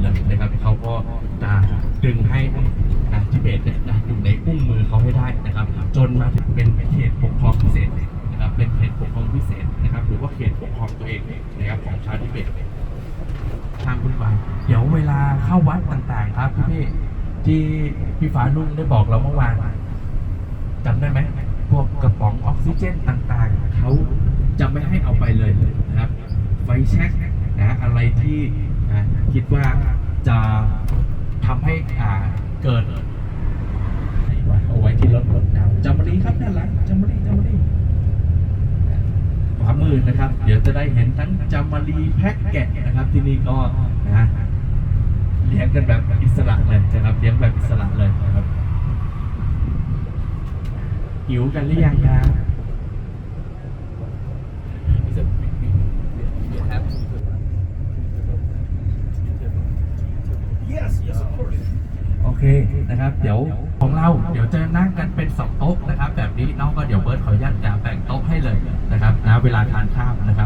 เลยนะครับเขาก็จะดึงให้อ่าทิเบตเนี่ยนะอยู่ในอุ้งมือเขาให้ได้นะครับ จนมาถึงเป็นเขตปกครองพิเศษนะครับเป็นเขตปกครองพิเศษนะครับ หรือว่าเขตปกครองตัวเองนะครับของชาวทิเบตทางคุณวายเดี๋ยวเวลาเข้าวัดต่างๆ ครับพี่ที่พี่ฟ้านุ่งได้บอกเราเมื่อวานจำได้ไหมพวกกระป๋องออกซิเจนต่างๆ เขาจะไม่ให้เอาไปเลยนะครับไฟแช็กนะอะไรที่ นะคิดว่าจะทำให้อ่าเกิดเอาไว้ที่รถรถดาวจำมารีครับด้านหลังจำมารีจำมารีขวามือนะครับ เดี๋ยวจะได้เห็นทั้งจามารีแพ็กแกะนะครับที่นี่ก็นะเลี้ยงกันแบบอิสระเลยนะครับเลี้ยงแบบอิสระเลยนะครับหิวกันหรือยังครับ เคนะครับ เดี๋ยวของเราเดี๋ยวจะนั่งกันเป็นสองโต๊ะนะครับ แบบนี้น้องก็เดี๋ยวเบิร์ดขออนุญาตจะแบ่งโต๊ะให้เลยนะครับนะเวลาทานข้าวนะครับนะในทุกๆเบิร์ดนะครับ